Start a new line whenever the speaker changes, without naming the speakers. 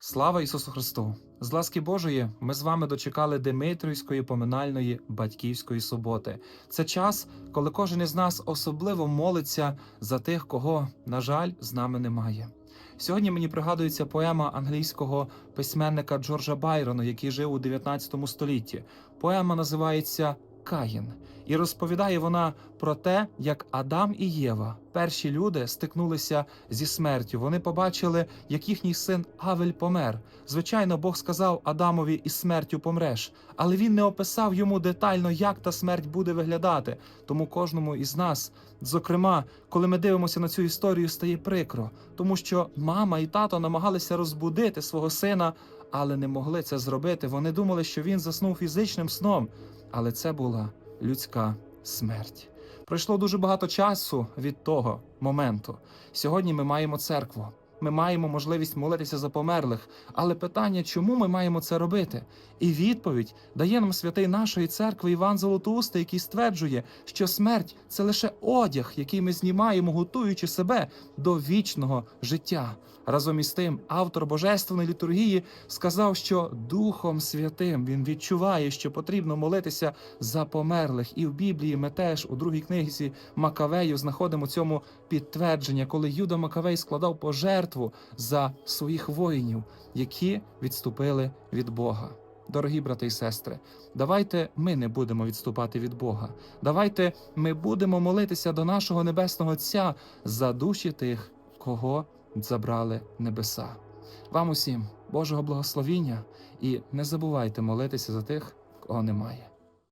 Слава Ісусу Христу! З ласки Божої ми з вами дочекали Димитрівської поминальної батьківської суботи. Це час, коли кожен із нас особливо молиться за тих, кого, на жаль, з нами немає. Сьогодні мені пригадується поема англійського письменника Джорджа Байрона, який жив у 19 столітті. Поема називається Каїн, і розповідає вона про те, як Адам і Єва, перші люди, стикнулися зі смертю. Вони побачили, як їхній син Авель помер. Звичайно, Бог сказав Адамові із смертю помреш, але він не описав йому детально, як та смерть буде виглядати. Тому кожному із нас, зокрема, коли ми дивимося на цю історію, стає прикро, тому що мама і тато намагалися розбудити свого сина, але не могли це зробити. Вони думали, що він заснув фізичним сном, але це була людська смерть. Пройшло дуже багато часу від того моменту. Сьогодні ми маємо церкву. Ми маємо можливість молитися за померлих, але питання, чому ми маємо це робити? І відповідь дає нам святий нашої церкви Іван Золотоустий, який стверджує, що смерть це лише одяг, який ми знімаємо, готуючи себе до вічного життя. Разом із тим, автор божественної літургії сказав, що Духом Святим він відчуває, що потрібно молитися за померлих. І в Біблії ми теж у другій книзі Макавею знаходимо цьому підтвердження, коли Юда Макавей складав пожертву за своїх воїнів, які відступили від Бога. Дорогі брати і сестри, давайте ми не будемо відступати від Бога. Давайте ми будемо молитися до нашого небесного Отця за душі тих, кого забрали небеса. Вам усім Божого благословіння і не забувайте молитися за тих, кого немає.